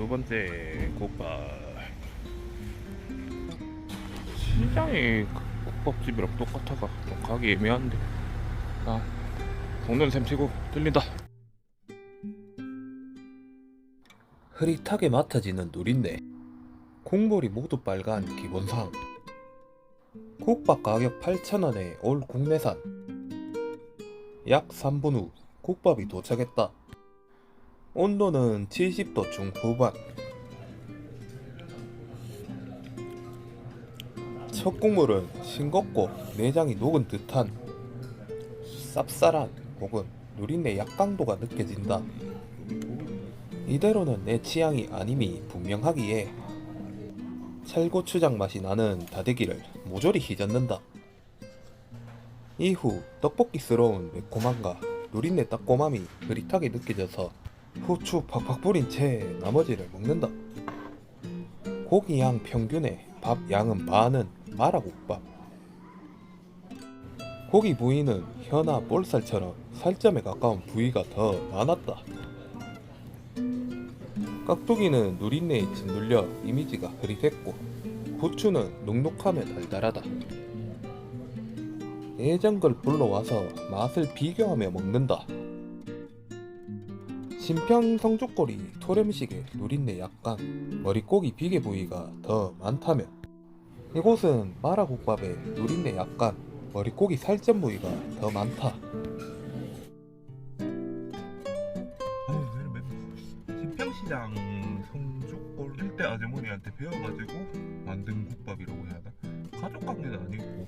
두 번째 국밥. 시장이 국밥집이랑 똑같아가 좀 가기 애매한데. 아, 먹는 셈 치고 들린다. 흐릿하게 맡아지는 누린내 국물이 모두 빨간 기본상 국밥 가격 8,000원에 올 국내산 약 3분 후 국밥이 도착했다 온도는 70도 중후반 첫 국물은 싱겁고 내장이 녹은 듯한 쌉쌀한 혹은 누린내 약강도가 느껴진다 이대로는 내 취향이 아님이 분명하기에 찰고추장 맛이 나는 다대기를 모조리 휘젓는다. 이후 떡볶이스러운 매콤함과 누린내 따꼼함이 흐릿하게 느껴져서 후추 팍팍 뿌린 채 나머지를 먹는다. 고기 양 평균에 밥 양은 반은 마라국밥. 고기 부위는 혀나 볼살처럼 살점에 가까운 부위가 더 많았다. 깍두기는 누린내에 짓눌려 이미지가 흐릿했고 부추는 눅눅하며 달달하다. 내장걸 불러와서 맛을 비교하며 먹는다. 신평 성주골이 토렴식의 누린내 약간 머릿고기 비계 부위가 더 많다면 이곳은 마라국밥의 누린내 약간 머릿고기 살점 부위가 더 많다. 신평시장 성주골 일대 아주머니한테 배워가지고 만든 국밥이라고 해야 하나? 가족 관계는 아니고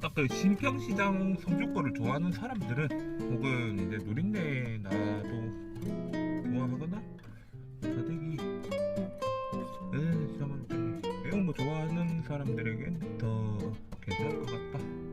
딱 그 신평시장 성주골을 좋아하는 사람들은 혹은 이제 누린내 나도 뭐하거나? 자대기 매운 거 좋아하는 사람들에겐 더 괜찮을 것 같다.